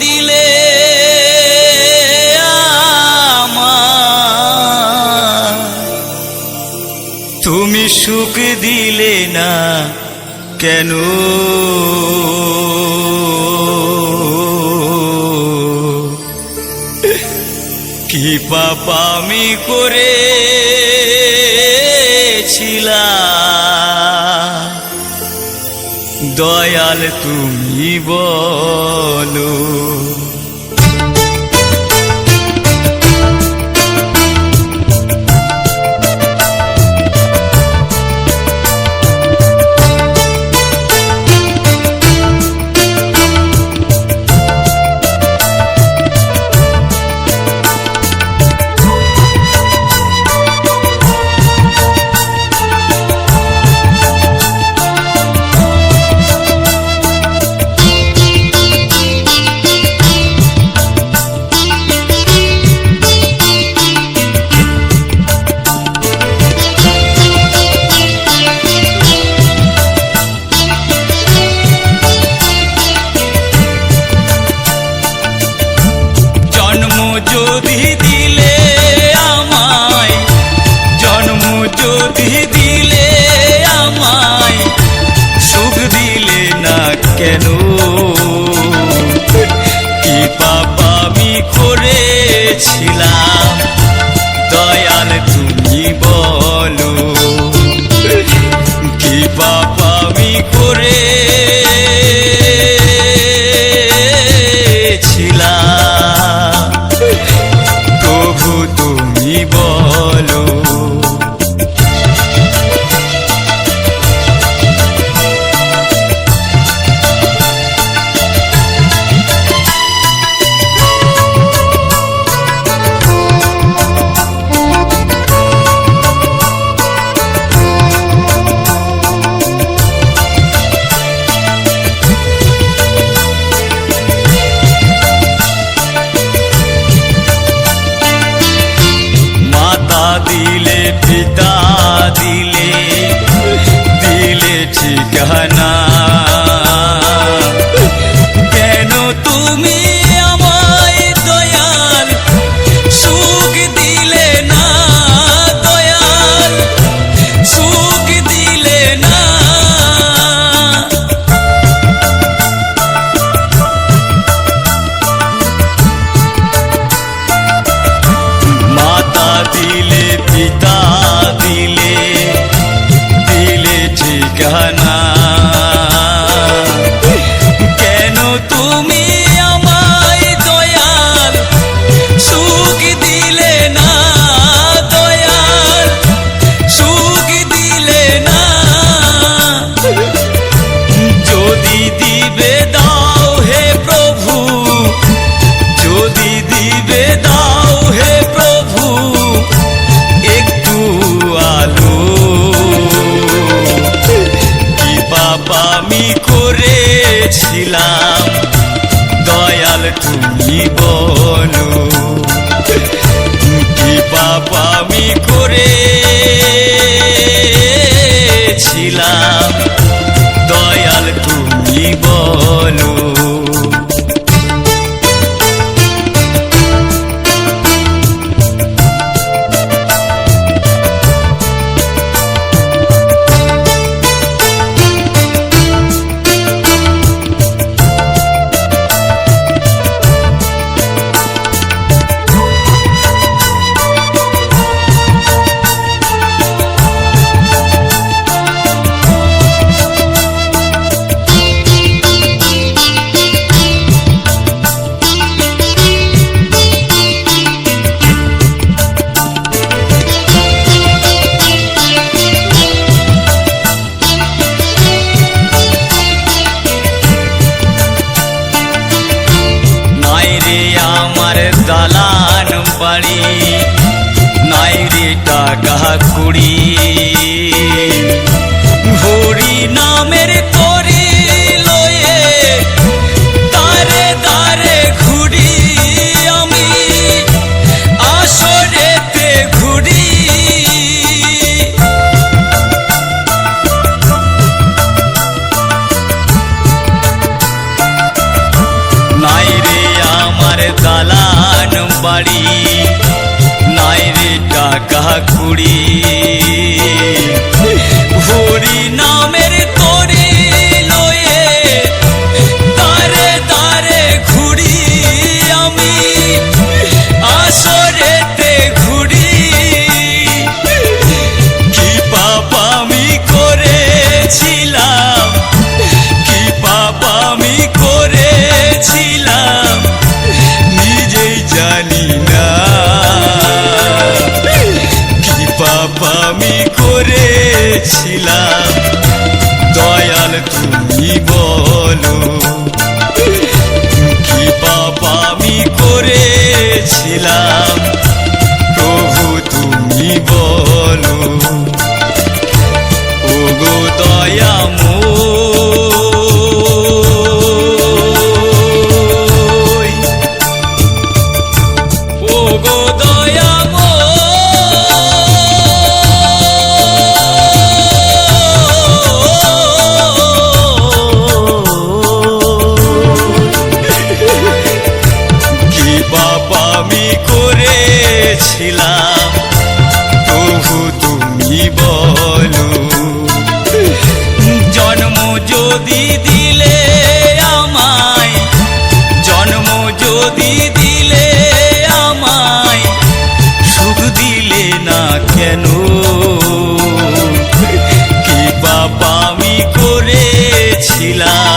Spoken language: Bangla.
দিলে তুমি সুখ দিলে না কেন? কি পাপ আমি করেছিলাম? দয়াল তুমি বলো। দিলাম। দয়াল তুমি বলো কি পাপ আমি করেছিলাম? দয়াল তুমি বলো আমার দালান বাড়ি। নাই রে টাকা কুড়ি। বাড়ি। নাই রে টাকা কুড়ি করেছিলাম। দয়াল তুমি বলো কি পাপ আমি করেছিলাম। করেছিলাম প্রভু তুমি বলো, জন্ম যদি দিলে আমায়, জন্ম যদি দিলে আমায়, সুখ দিলে না কেন? কি পাপ আমি করেছিলাম?